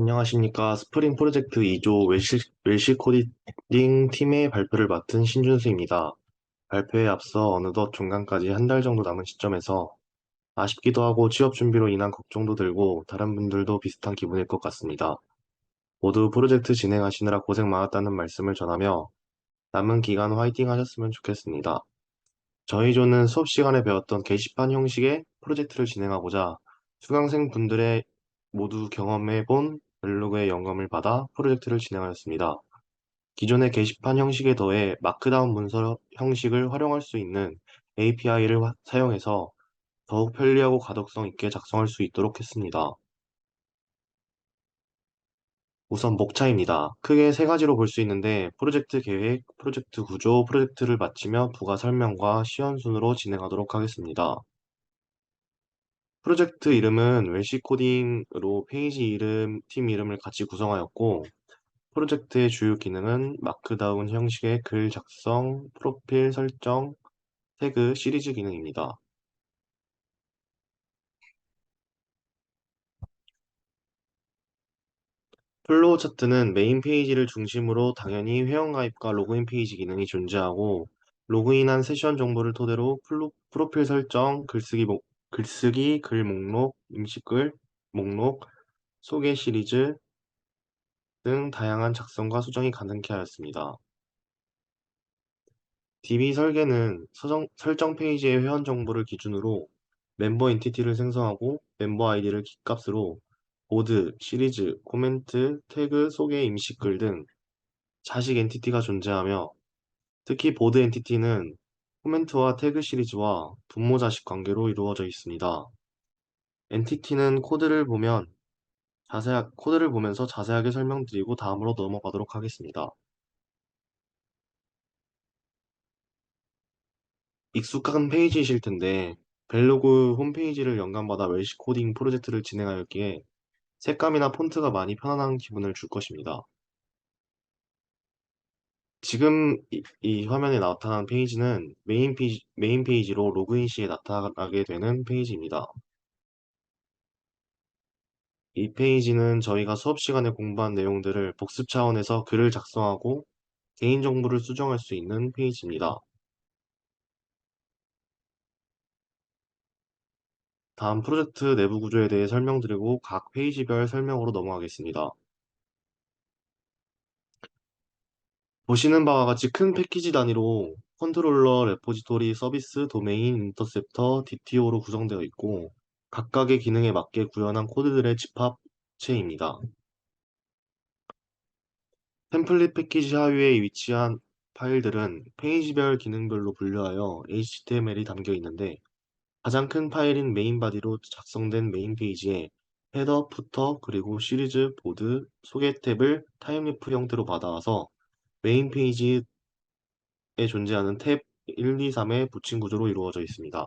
안녕하십니까. 스프링 프로젝트 2조 웰시, 코딩 팀의 발표를 맡은 신준수입니다. 발표에 앞서 어느덧 종강까지 한 달 정도 남은 시점에서 아쉽기도 하고 취업 준비로 인한 걱정도 들고 다른 분들도 비슷한 기분일 것 같습니다. 모두 프로젝트 진행하시느라 고생 많았다는 말씀을 전하며 남은 기간 화이팅 하셨으면 좋겠습니다. 저희 조는 수업 시간에 배웠던 게시판 형식의 프로젝트를 진행하고자 수강생 분들의 모두 경험해 본 블로그의 영감을 받아 프로젝트를 진행하였습니다. 기존의 게시판 형식에 더해 마크다운 문서 형식을 활용할 수 있는 API를 사용해서 더욱 편리하고 가독성 있게 작성할 수 있도록 했습니다. 우선 목차입니다. 크게 세 가지로 볼 수 있는데 프로젝트 계획, 프로젝트 구조, 프로젝트를 마치며 부가 설명과 시연 순으로 진행하도록 하겠습니다. 프로젝트 이름은 웰시 코딩으로 페이지 이름, 팀 이름을 같이 구성하였고, 프로젝트의 주요 기능은 마크다운 형식의 글 작성, 프로필 설정, 태그, 시리즈 기능입니다. 플로우 차트는 메인 페이지를 중심으로 당연히 회원가입과 로그인 페이지 기능이 존재하고, 로그인한 세션 정보를 토대로 플로, 프로필 설정, 글쓰기, 목, 글쓰기, 글 목록, 임시글, 목록, 소개 시리즈, 등 다양한 작성과 수정이 가능케 하였습니다. DB 설계는 서정, 설정 페이지의 회원 정보를 기준으로 멤버 엔티티를 생성하고 멤버 아이디를 깃값으로 보드, 시리즈, 코멘트, 태그, 소개, 임시글 등 자식 엔티티가 존재하며 특히 보드 엔티티는 코멘트와 태그 시리즈와 분모 자식 관계로 이루어져 있습니다. 엔티티는 코드를 보면 자세하, 코드를 보면서 자세하게 설명드리고 다음으로 넘어가도록 하겠습니다. 익숙한 페이지이실 텐데 벨로그 홈페이지를 영감받아 웰시 코딩 프로젝트를 진행하였기에 색감이나 폰트가 많이 편안한 기분을 줄 것입니다. 지금 이, 이 화면에 나타난 페이지는 메인 페이지, 메인 페이지로 로그인 시에 나타나게 되는 페이지입니다. 이 페이지는 저희가 수업 시간에 공부한 내용들을 복습 차원에서 글을 작성하고 개인정보를 수정할 수 있는 페이지입니다. 다음 프로젝트 내부 구조에 대해 설명드리고 각 페이지별 설명으로 넘어가겠습니다. 보시는 바와 같이 큰 패키지 단위로 컨트롤러, 레포지토리, 서비스, 도메인, 인터셉터, DTO로 구성되어 있고 각각의 기능에 맞게 구현한 코드들의 집합체입니다. 템플릿 패키지 하위에 위치한 파일들은 페이지별 기능별로 분류하여 HTML이 담겨 있는데 가장 큰 파일인 메인 바디로 작성된 메인 페이지에 헤더, 푸터, 그리고 시리즈, 보드, 소개 탭을 타임리프 형태로 받아와서 메인 페이지에 존재하는 탭 1, 2, 3의 붙임 구조로 이루어져 있습니다.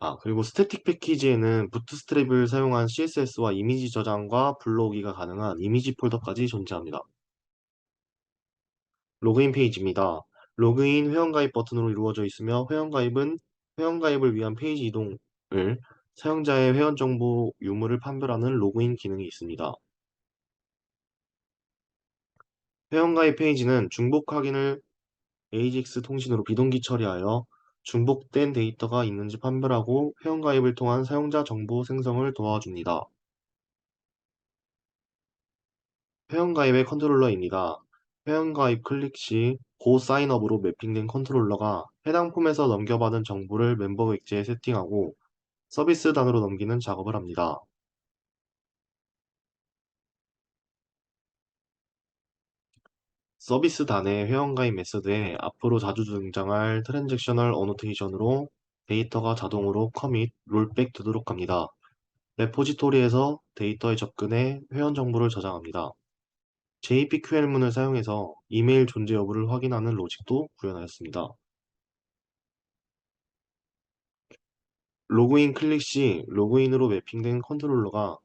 아, 그리고 스태틱 패키지에는 부트스트랩을 사용한 CSS와 이미지 저장과 불러오기가 가능한 이미지 폴더까지 존재합니다. 로그인 페이지입니다. 로그인 회원가입 버튼으로 이루어져 있으며 회원가입은 회원가입을 위한 페이지 이동을 사용자의 회원 정보 유무를 판별하는 로그인 기능이 있습니다. 회원가입 페이지는 중복 확인을 AJAX 통신으로 비동기 처리하여 중복된 데이터가 있는지 판별하고 회원가입을 통한 사용자 정보 생성을 도와줍니다. 회원가입의 컨트롤러입니다. 회원가입 클릭 시 고 사인업으로 매핑된 컨트롤러가 해당 폼에서 넘겨받은 정보를 멤버 객지에 세팅하고 서비스 단으로 넘기는 작업을 합니다. 서비스 단의 회원가입 메서드에 앞으로 자주 등장할 트랜잭셔널 어노테이션으로 데이터가 자동으로 커밋, 롤백 되도록 합니다. 레포지토리에서 데이터에 접근해 회원 정보를 저장합니다. JPQL문을 사용해서 이메일 존재 여부를 확인하는 로직도 구현하였습니다. 로그인 클릭 시 로그인으로 매핑된 컨트롤러가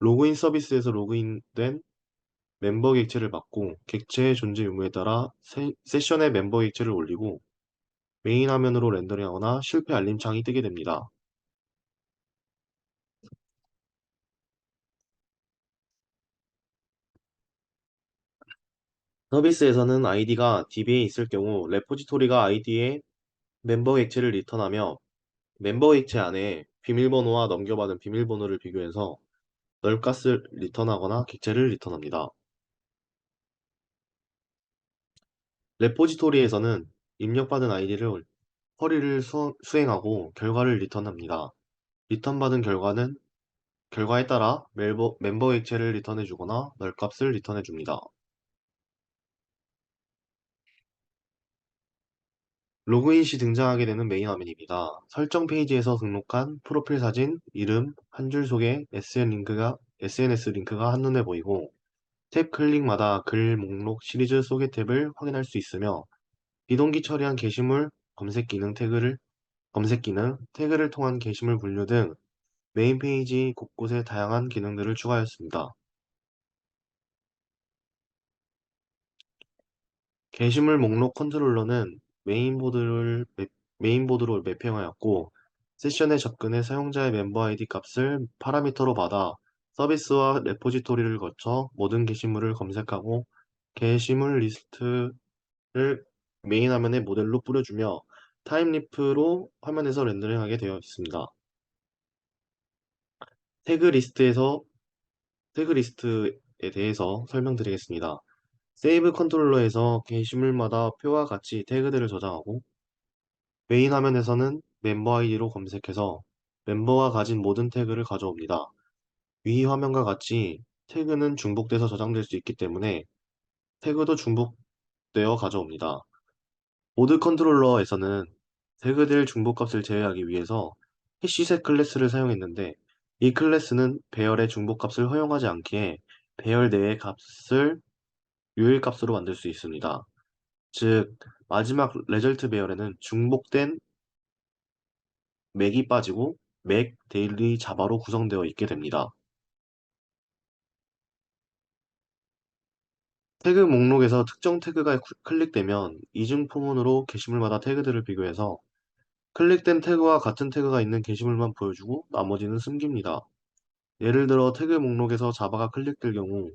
로그인 서비스에서 로그인된 멤버 객체를 받고 객체의 존재 유무에 따라 세, 세션의 멤버 객체를 올리고 메인 화면으로 렌더링하거나 실패 알림창이 뜨게 됩니다. 서비스에서는 아이디가 DB에 있을 경우 레포지토리가 아이디에 멤버 객체를 리턴하며 멤버 객체 안에 비밀번호와 넘겨받은 비밀번호를 비교해서 널값을 리턴하거나 객체를 리턴합니다. 레포지토리에서는 입력받은 아이디를 허리를 수, 수행하고 결과를 리턴합니다. 리턴받은 결과는 결과에 따라 멤버, 멤버 객체를 리턴해주거나 널값을 리턴해줍니다. 로그인 시 등장하게 되는 메인 화면입니다. 설정 페이지에서 등록한 프로필 사진, 이름, 한 줄 소개, SN 링크가, SNS 링크가 한눈에 보이고 탭 클릭마다 글, 목록, 시리즈 소개 탭을 확인할 수 있으며 비동기 처리한 게시물, 검색 기능 태그를 검색 기능, 태그를 통한 게시물 분류 등 메인 페이지 곳곳에 다양한 기능들을 추가하였습니다. 게시물 목록 컨트롤러는 메인보드를 맵- 메인보드로 매핑하였고 세션에 접근해 사용자의 멤버 아이디 값을 파라미터로 받아 서비스와 레포지토리를 거쳐 모든 게시물을 검색하고 게시물 리스트를 메인 화면에 모델로 뿌려주며 타임리프로 화면에서 렌더링하게 되어 있습니다. 태그 리스트에서 태그 리스트에 대해서 설명드리겠습니다. 세이브 컨트롤러에서 게시물마다 표와 같이 태그들을 저장하고 메인 화면에서는 멤버 아이디로 검색해서 멤버가 가진 모든 태그를 가져옵니다. 위 화면과 같이 태그는 중복돼서 저장될 수 있기 때문에 태그도 중복되어 가져옵니다. 모드 컨트롤러에서는 태그들 중복값을 제외하기 위해서 해시셋 클래스를 사용했는데 이 클래스는 배열의 중복값을 허용하지 않기에 배열 내의 값을 유일값으로 만들 수 있습니다. 즉 마지막 레절트 배열에는 중복된 맥이 빠지고 맥, 데일리, 자바로 구성되어 있게 됩니다. 태그 목록에서 특정 태그가 구- 클릭되면 이중 포문으로 게시물마다 태그들을 비교해서 클릭된 태그와 같은 태그가 있는 게시물만 보여주고 나머지는 숨깁니다. 예를 들어 태그 목록에서 자바가 클릭될 경우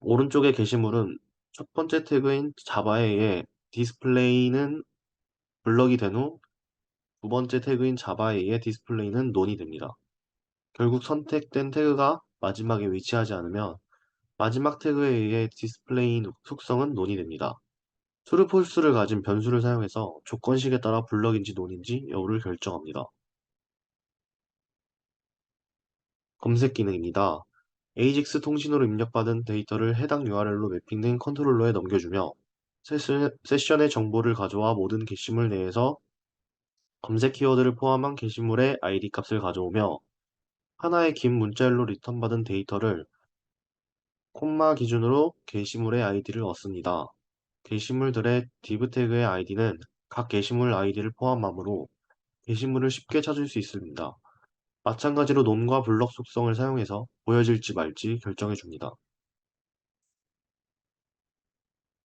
오른쪽의 게시물은 첫 번째 태그인 자바에 의해 디스플레이는 블럭이 된 후 두 번째 태그인 자바에 의해 디스플레이는 논이 됩니다. 결국 선택된 태그가 마지막에 위치하지 않으면 마지막 태그에 의해 디스플레이 속성은 논이 됩니다. true, false를 가진 변수를 사용해서 조건식에 따라 블럭인지 논인지 여부를 결정합니다. 검색 기능입니다. AJAX 통신으로 입력받은 데이터를 해당 URL로 매핑된 컨트롤러에 넘겨주며 세션, 세션의 정보를 가져와 모든 게시물 내에서 검색 키워드를 포함한 게시물의 ID 값을 가져오며 하나의 긴 문자열로 리턴받은 데이터를 콤마 기준으로 게시물의 아이디를 얻습니다. 게시물들의 div 태그의 아이디는 각 게시물 아이디를 포함하므로 게시물을 쉽게 찾을 수 있습니다. 마찬가지로 논과 블럭 속성을 사용해서 보여질지 말지 결정해 줍니다.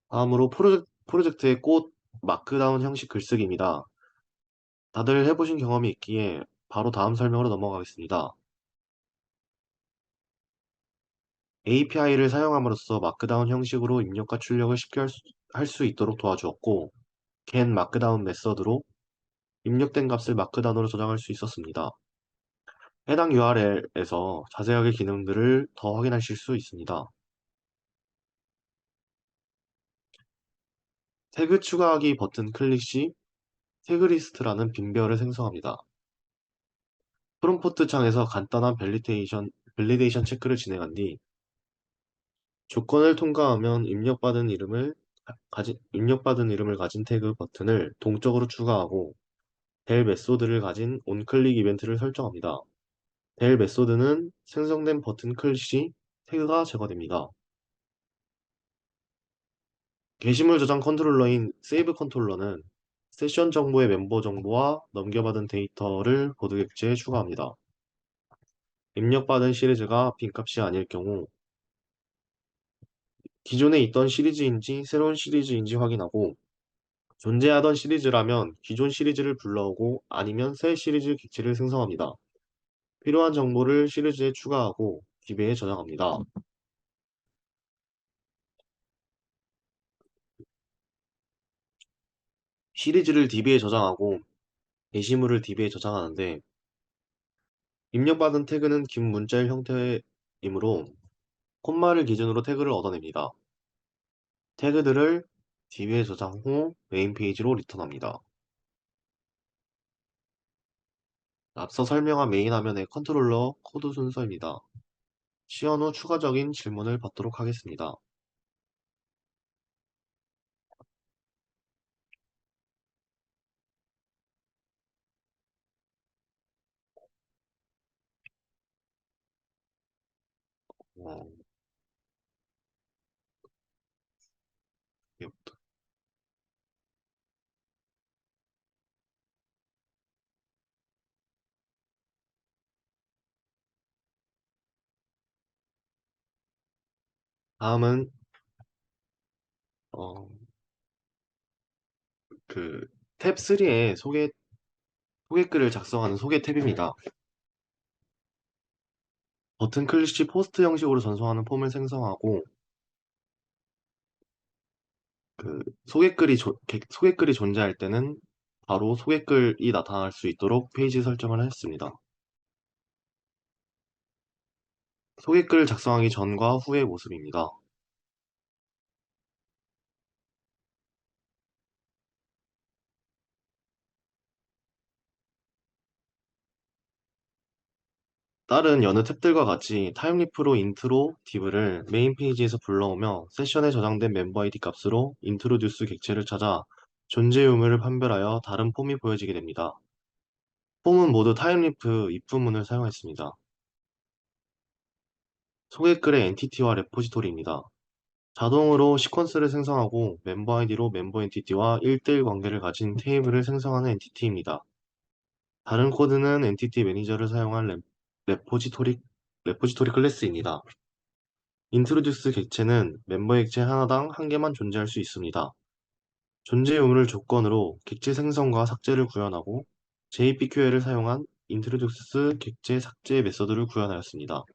다음으로 프로젝, 프로젝트 의 꽃 마크다운 형식 글쓰기입니다. 다들 해보신 경험이 있기에 바로 다음 설명으로 넘어가겠습니다. API를 사용함으로써 마크다운 형식으로 입력과 출력을 쉽게 할 수, 있도록 도와주었고 get 마크다운 메서드로 입력된 값을 마크다운으로 저장할 수 있었습니다. 해당 URL에서 자세하게 기능들을 더 확인하실 수 있습니다. 태그 추가하기 버튼 클릭 시 태그 리스트라는 빈별을 생성합니다. 프롬프트 창에서 간단한 밸리데이션, 밸리데이션 체크를 진행한 뒤 조건을 통과하면 입력받은 이름을 가진, 입력받은 이름을 가진 태그 버튼을 동적으로 추가하고 델 메소드를 가진 온클릭 이벤트를 설정합니다. 델 메소드는 생성된 버튼 클릭 시 태그가 제거됩니다. 게시물 저장 컨트롤러인 세이브 컨트롤러는 세션 정보의 멤버 정보와 넘겨받은 데이터를 보드 객체에 추가합니다. 입력받은 시리즈가 빈값이 아닐 경우 기존에 있던 시리즈인지 새로운 시리즈인지 확인하고 존재하던 시리즈라면 기존 시리즈를 불러오고 아니면 새 시리즈 객체를 생성합니다. 필요한 정보를 시리즈에 추가하고 기배에 저장합니다. 시리즈를 DB에 저장하고 게시물을 DB에 저장하는데 입력받은 태그는 긴 문자일 형태이므로 콤마를 기준으로 태그를 얻어냅니다. 태그들을 DB에 저장 후 메인 페이지로 리턴합니다. 앞서 설명한 메인 화면의 컨트롤러 코드 순서입니다. 시연 후 추가적인 질문을 받도록 하겠습니다. 어, 다음은 어, 그 탭 3의 소개 소개글을 작성하는 소개 탭입니다. 버튼 클릭 시 포스트 형식으로 전송하는 폼을 생성하고 그 소개글이 조- 게- 소개글이 존재할 때는 바로 소개글이 나타날 수 있도록 페이지 설정을 했습니다. 소개글 작성하기 전과 후의 모습입니다. 다른 여느 탭들과 같이 타임리프로 인트로 div를 메인 페이지에서 불러오며 세션에 저장된 멤버 ID 값으로 인트로듀스 객체를 찾아 존재 유무를 판별하여 다른 폼이 보여지게 됩니다. 폼은 모두 타임리프 입문문을 사용했습니다. 소개글의 엔티티와 레포지토리입니다. 자동으로 시퀀스를 생성하고 멤버 아이디로 멤버 엔티티와 1대1 관계를 가진 테이블을 생성하는 엔티티입니다. 다른 코드는 엔티티 매니저를 사용한 레, 레포지토리, 레포지토리 클래스입니다. 인트로듀스 객체는 멤버 객체 하나당 한 개만 존재할 수 있습니다. 존재 유무를 조건으로 객체 생성과 삭제를 구현하고 JPQL을 사용한 인트로듀스 객체 삭제 메서드를 구현하였습니다.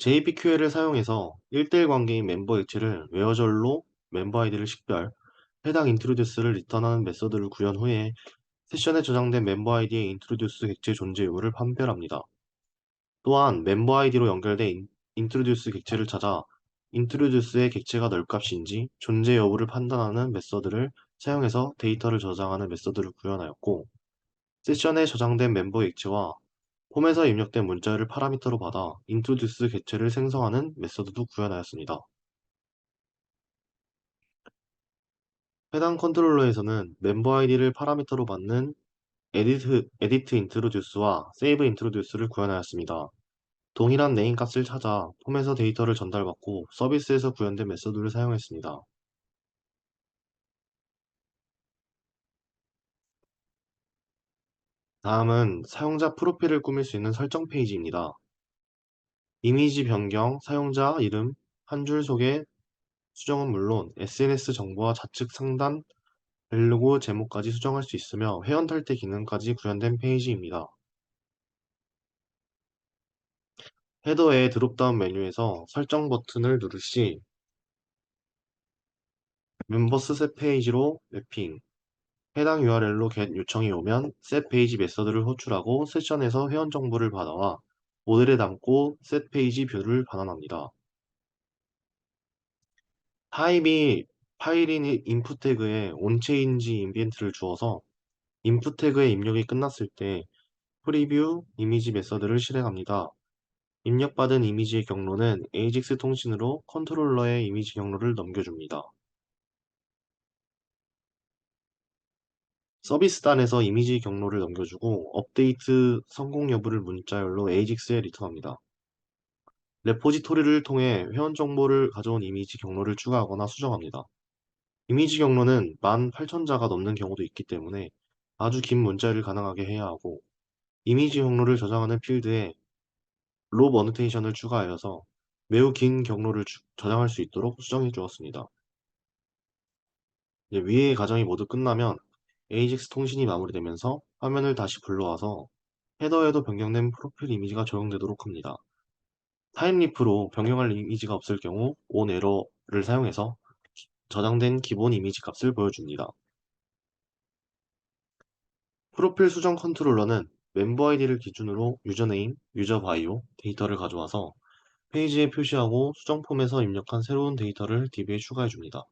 JPQL을 사용해서 1대1 관계인 멤버 객체를 웨어절로 멤버 아이디를 식별, 해당 인트로듀스를 리턴하는 메서드를 구현 후에 세션에 저장된 멤버 아이디의 인트로듀스 객체 존재 유무를 판별합니다. 또한 멤버 아이디로 연결된 인트로듀스 객체를 찾아 인트로듀스의 객체가 널값인지 존재 여부를 판단하는 메서드를 사용해서 데이터를 저장하는 메서드를 구현하였고 세션에 저장된 멤버 객체와 폼에서 입력된 문자를 파라미터로 받아 introduce 객체를 생성하는 메서드도 구현하였습니다. 해당 컨트롤러에서는 멤버 아이디를 파라미터로 받는 edit, edit introduce와 save introduce를 구현하였습니다. 동일한 네임 값을 찾아 폼에서 데이터를 전달받고 서비스에서 구현된 메서드를 사용했습니다. 다음은 사용자 프로필을 꾸밀 수 있는 설정 페이지입니다. 이미지 변경, 사용자 이름, 한 줄 소개, 수정은 물론 SNS 정보와 좌측 상단 벨로고 제목까지 수정할 수 있으며 회원 탈퇴 기능까지 구현된 페이지입니다. 헤더의 드롭다운 메뉴에서 설정 버튼을 누르시 멤버스 셋 페이지로 맵핑 해당 URL로 get 요청이 오면 셋 페이지 메서드를 호출하고 세션에서 회원 정보를 받아와 모델에 담고 셋 페이지 뷰를 반환합니다. 타입이 파일인 인풋 태그에 온체인지 인비엔트를 주어서 인풋 태그의 입력이 끝났을 때 프리뷰 이미지 메서드를 실행합니다. 입력받은 이미지의 경로는 AJAX 통신으로 컨트롤러의 이미지 경로를 넘겨줍니다. 서비스단에서 이미지 경로를 넘겨주고 업데이트 성공 여부를 문자열로 AJAX에 리턴합니다. 레포지토리를 통해 회원 정보를 가져온 이미지 경로를 추가하거나 수정합니다. 이미지 경로는 18,000자가 넘는 경우도 있기 때문에 아주 긴 문자를 가능하게 해야 하고 이미지 경로를 저장하는 필드에 롭 어노테이션을 추가하여서 매우 긴 경로를 주- 저장할 수 있도록 수정해 주었습니다. 위의 과정이 모두 끝나면 AJAX 통신이 마무리되면서 화면을 다시 불러와서 헤더에도 변경된 프로필 이미지가 적용되도록 합니다. 타임리프로 변경할 이미지가 없을 경우 onError를 사용해서 저장된 기본 이미지 값을 보여줍니다. 프로필 수정 컨트롤러는 멤버 아이디를 기준으로 유저네임, 유저 바이오 데이터를 가져와서 페이지에 표시하고 수정 폼에서 입력한 새로운 데이터를 DB에 추가해줍니다.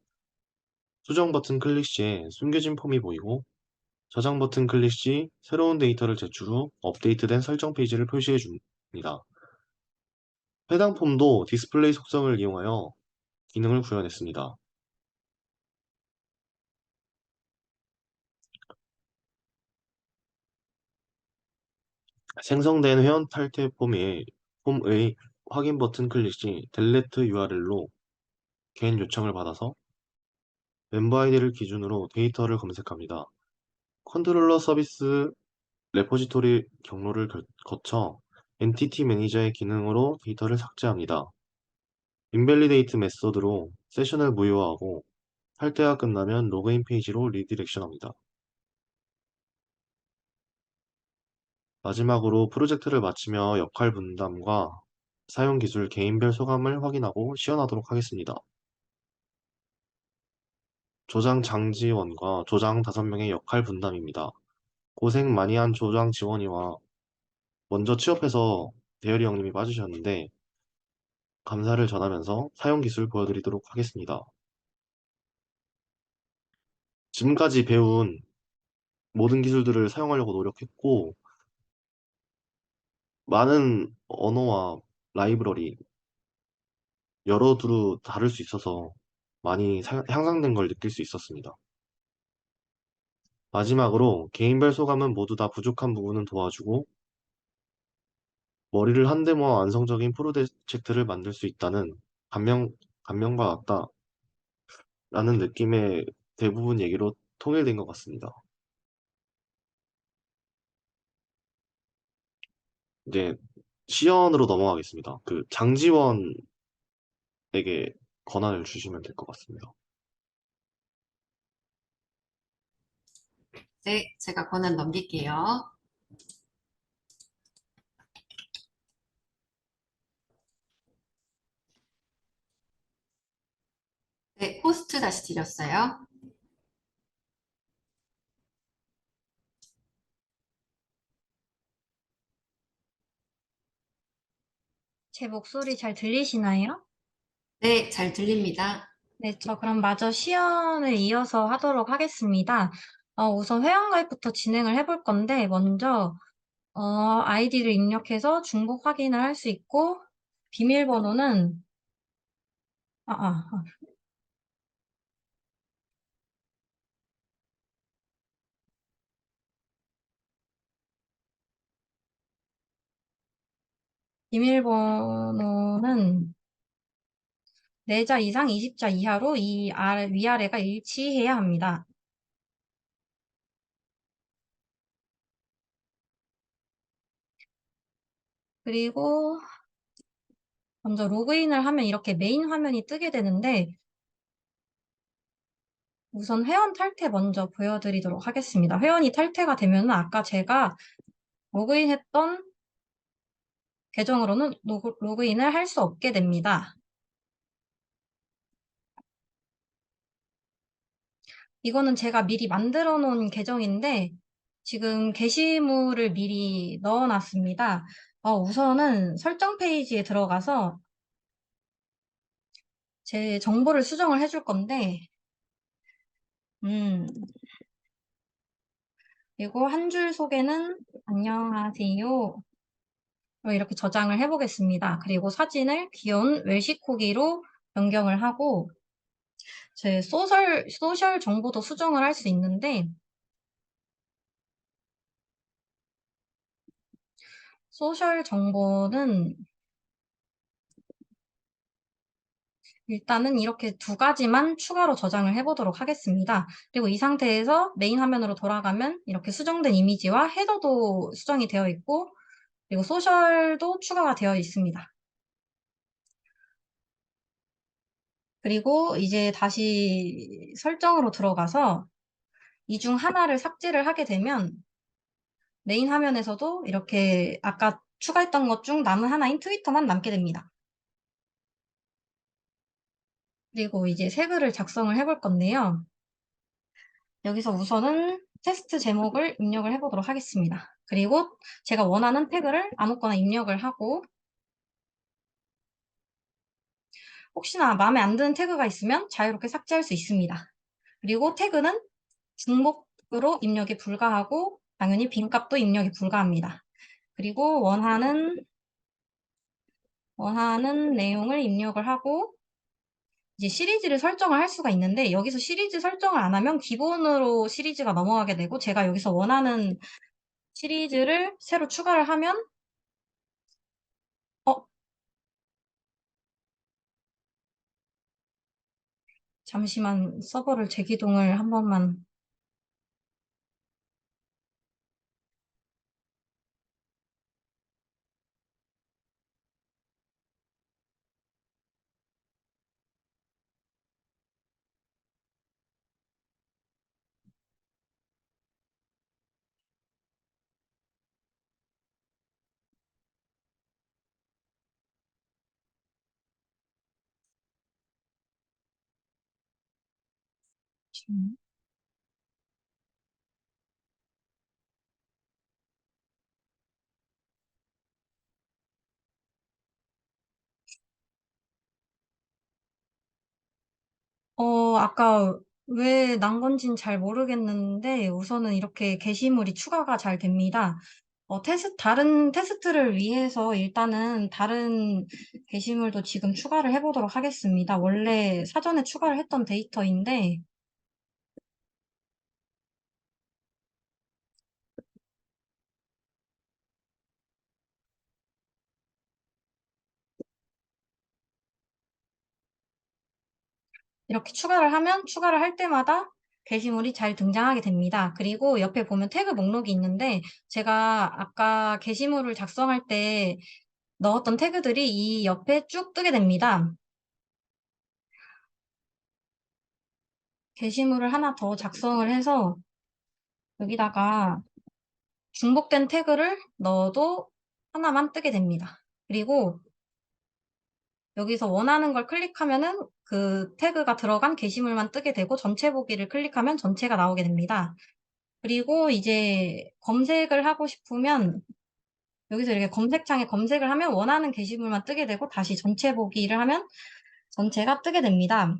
수정 버튼 클릭 시에 숨겨진 폼이 보이고 저장 버튼 클릭 시 새로운 데이터를 제출 후 업데이트된 설정 페이지를 표시해 줍니다. 해당 폼도 디스플레이 속성을 이용하여 기능을 구현했습니다. 생성된 회원 탈퇴 폼의, 폼의 확인 버튼 클릭 시 delete URL로 개인 요청을 받아서 멤버 아이디를 기준으로 데이터를 검색합니다. 컨트롤러 서비스 레포지토리 경로를 거- 거쳐 엔티티 매니저의 기능으로 데이터를 삭제합니다. 인밸리데이트 메서드로 세션을 무효화하고 탈퇴가 끝나면 로그인 페이지로 리디렉션합니다. 마지막으로 프로젝트를 마치며 역할 분담과 사용 기술 개인별 소감을 확인하고 시연하도록 하겠습니다. 조장 장지원과 조장 5명의 역할 분담입니다. 고생 많이 한 조장 지원이와 먼저 취업해서 대열이 형님이 빠지셨는데 감사를 전하면서 사용 기술 보여드리도록 하겠습니다. 지금까지 배운 모든 기술들을 사용하려고 노력했고 많은 언어와 라이브러리 여러 두루 다를 수 있어서 많이 사- 향상된 걸 느낄 수 있었습니다. 마지막으로 개인별 소감은 모두 다 부족한 부분은 도와주고 머리를 한데 모아 완성적인 프로젝트를 만들 수 있다는 감명, 감명받았다 라는 느낌의 대부분 얘기로 통일된 것 같습니다. 이제 시연으로 넘어가겠습니다. 그 장지원에게 권한을 주시면 될 것 같습니다. 네, 제가 권한 넘길게요. 네, 호스트 다시 드렸어요. 제 목소리 잘 들리시나요? 네, 잘 들립니다. 네, 저 그럼 마저 시연을 이어서 하도록 하겠습니다. 어, 우선 회원가입부터 진행을 해볼 건데, 먼저, 어, 아이디를 입력해서 중복 확인을 할 수 있고, 비밀번호는, 아, 아, 아. 비밀번호는 4자 이상 20자 이하로 이 아래, 위아래가 일치해야 합니다. 그리고 먼저 로그인을 하면 이렇게 메인 화면이 뜨게 되는데 우선 회원 탈퇴 먼저 보여드리도록 하겠습니다. 회원이 탈퇴가 되면 아까 제가 로그인했던 계정으로는 로그, 로그인을 할 수 없게 됩니다. 이거는 제가 미리 만들어 놓은 계정인데 지금 게시물을 미리 넣어 놨습니다. 어, 우선은 설정 페이지에 들어가서 제 정보를 수정을 해줄 건데 음, 그리고 한 줄 소개는 안녕하세요. 어, 이렇게 저장을 해보겠습니다. 그리고 사진을 귀여운 웰시코기로 변경을 하고 제 소셜, 소셜 정보도 수정을 할 수 있는데 소셜 정보는 일단은 이렇게 두 가지만 추가로 저장을 해보도록 하겠습니다. 그리고 이 상태에서 메인 화면으로 돌아가면 이렇게 수정된 이미지와 헤더도 수정이 되어 있고 그리고 소셜도 추가가 되어 있습니다. 그리고 이제 다시 설정으로 들어가서 이 중 하나를 삭제를 하게 되면 메인 화면에서도 이렇게 아까 추가했던 것 중 남은 하나인 트위터만 남게 됩니다. 그리고 이제 태그를 작성을 해볼 건데요. 여기서 우선은 테스트 제목을 입력을 해보도록 하겠습니다. 그리고 제가 원하는 태그를 아무거나 입력을 하고 혹시나 마음에 안 드는 태그가 있으면 자유롭게 삭제할 수 있습니다. 그리고 태그는 중복으로 입력이 불가하고 당연히 빈값도 입력이 불가합니다. 그리고 원하는 원하는 내용을 입력을 하고 이제 시리즈를 설정을 할 수가 있는데 여기서 시리즈 설정을 안 하면 기본으로 시리즈가 넘어가게 되고 제가 여기서 원하는 시리즈를 새로 추가를 하면 어? 잠시만 서버를 재기동을 한 번만 좀- 어, 아까 왜 난 건진 잘 모르겠는데 우선은 이렇게 게시물이 추가가 잘 됩니다. 어, 테스트, 다른 테스트를 위해서 일단은 다른 게시물도 지금 추가를 해보도록 하겠습니다. 원래 사전에 추가를 했던 데이터인데 이렇게 추가를 하면 추가를 할 때마다 게시물이 잘 등장하게 됩니다. 그리고 옆에 보면 태그 목록이 있는데 제가 아까 게시물을 작성할 때 넣었던 태그들이 이 옆에 쭉 뜨게 됩니다. 게시물을 하나 더 작성을 해서 여기다가 중복된 태그를 넣어도 하나만 뜨게 됩니다. 그리고 여기서 원하는 걸 클릭하면은 그 태그가 들어간 게시물만 뜨게 되고 전체 보기를 클릭하면 전체가 나오게 됩니다. 그리고 이제 검색을 하고 싶으면 여기서 이렇게 검색창에 검색을 하면 원하는 게시물만 뜨게 되고 다시 전체 보기를 하면 전체가 뜨게 됩니다.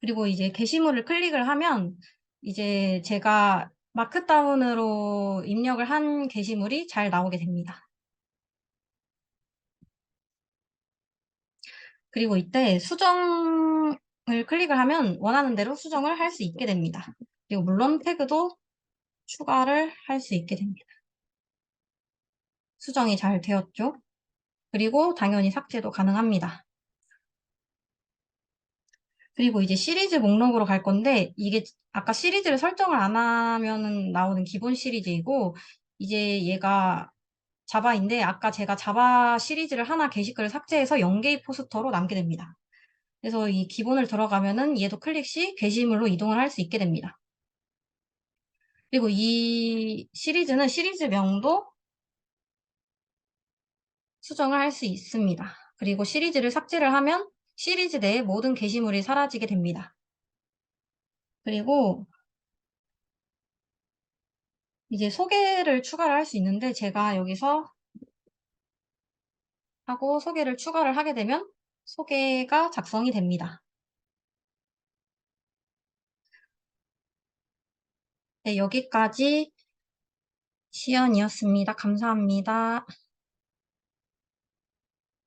그리고 이제 게시물을 클릭을 하면 이제 제가 마크다운으로 입력을 한 게시물이 잘 나오게 됩니다. 그리고 이때 수정을 클릭을 하면 원하는 대로 수정을 할 수 있게 됩니다. 그리고 물론 태그도 추가를 할 수 있게 됩니다. 수정이 잘 되었죠? 그리고 당연히 삭제도 가능합니다. 그리고 이제 시리즈 목록으로 갈 건데 이게 아까 시리즈를 설정을 안 하면 나오는 기본 시리즈이고 이제 얘가 자바인데 아까 제가 자바 시리즈를 하나 게시글을 삭제해서 0개의 포스터로 남게 됩니다. 그래서 이 기본을 들어가면은 얘도 클릭 시 게시물로 이동을 할 수 있게 됩니다. 그리고 이 시리즈는 시리즈명도 수정을 할 수 있습니다. 그리고 시리즈를 삭제를 하면 시리즈 내의 모든 게시물이 사라지게 됩니다. 그리고 이제 소개를 추가를 할 수 있는데 제가 여기서 하고 소개를 추가를 하게 되면 소개가 작성이 됩니다. 네, 여기까지 시연이었습니다. 감사합니다.